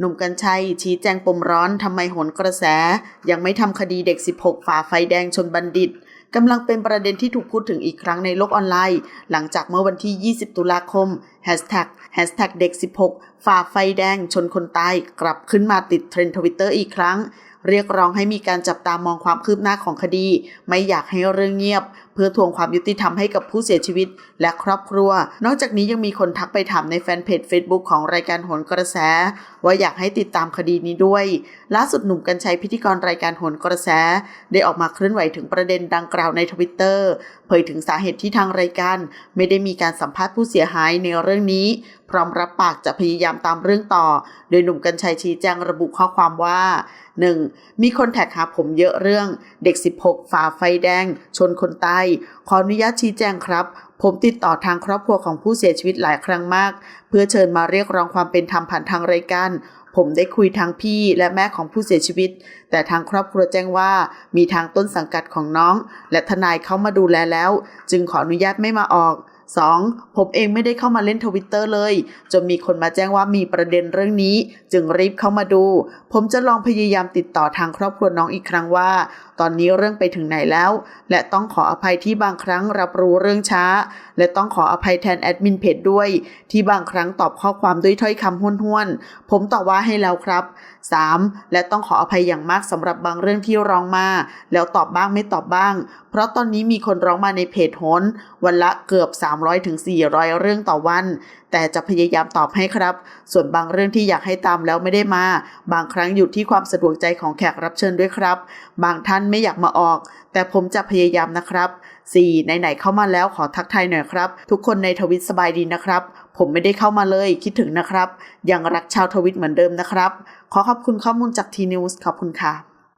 หนุ่มกัญชัยชี้แจงปมร้อนทำไมหนกระแส ยังไม่ทำคดีเด็ก 16 ฝ่าไฟแดงชนบัณฑิตกำลังเป็นประเด็นที่ถูกพูดถึงอีกครั้งในโลกออนไลน์ หลังจากเมื่อวันที่ 20 ตุลาคม Hashtag Hashtag เด็ก 16 ฝ่าไฟแดงชนคนตาย กลับขึ้นมาติดเทรนด์ทวิตเตอร์อีกครั้ง เรียกร้องให้มีการจับตามองความคืบหน้าของคดี ไม่อยากให้เรื่องเงียบ เพื่อทวงความยุติธรรมให้กับผู้เสียชีวิต และครอบครัว นอกจากนี้ยังมีคนทักไปถามในแฟนเพจ Facebook ของรายการโหนกระแส ว่าอยากให้ติดตามคดีนี้ด้วย ล่าสุดหนุ่มกัญชัยพิธีกรรายการโหนกระแส ได้ออกมาเคลื่อนไหวถึงประเด็นดังกล่าวในทวิตเตอร์เผยถึงสาเหตุที่ทางรายการ ไม่ได้มีการสัมภาษณ์ผู้เสียหายในเรื่องนี้ พร้อมรับปากจะพยายามตามเรื่องต่อ โดยหนุ่มกัญชัยชี้แจงระบุข้อความว่า 1. มีคนแท็กหาผมเยอะเรื่อง เด็ก 16 ฝ่าไฟแดง ชนคนตายขออนุญาตชี้แจงครับ ผมติดต่อทางครอบครัวของผู้เสียชีวิตหลายครั้งมาก เพื่อเชิญมาเรียกร้องความเป็นธรรมผ่านทางรายการผมได้คุยทางพี่และแม่ของผู้เสียชีวิต แต่ทางครอบครัวแจ้งว่ามีทางต้นสังกัดของน้อง และทนายเขามาดูแลแล้ว จึงขออนุญาตไม่มาออก 2. ผมเองไม่ได้เข้ามาเล่นทวิตเตอร์เลย จนมีคนมาแจ้งว่ามีประเด็นเรื่องนี้ จึงรีบเข้ามาดู ผมจะลองพยายามติดต่อทางครอบครัวน้องอีกครั้งว่า ตอนนี้เรื่องไปถึงไหนแล้ว และต้องขออภัยที่บางครั้งรับรู้เรื่องช้า และต้องขออภัยแทนแอดมินเพจด้วย ที่บางครั้งตอบข้อความด้วยถ้อยคำห้วนๆ ผมตอบว่าให้แล้วครับ 3. และต้องขออภัยอย่างมากสำหรับบางเรื่องที่ร้องมา แล้วตอบบ้างไม่ตอบบ้าง เพราะตอนนี้มีคนร้องมาในเพจโหนวันละเกือบ300ถึง400 เรื่องต่อวัน แต่จะพยายามตอบให้ครับ ส่วนบางเรื่องที่อยากให้ตามแล้วไม่ได้มา บางครั้งอยู่ที่ความสะดวกใจของแขกรับเชิญด้วยครับ บางท่านไม่อยากมาออก แต่ผมจะพยายามนะครับ 4. ไหนๆเข้ามาแล้วขอทักทายหน่อยครับ ทุกคนในทวิตสบายดีนะครับผมไม่ได้เข้ามาเลยคิดถึงนะครับ ยังรักชาวทวิตเหมือนเดิมนะครับ ขอขอบคุณข้อมูลจากทีนิวส์ขอบคุณค่ะ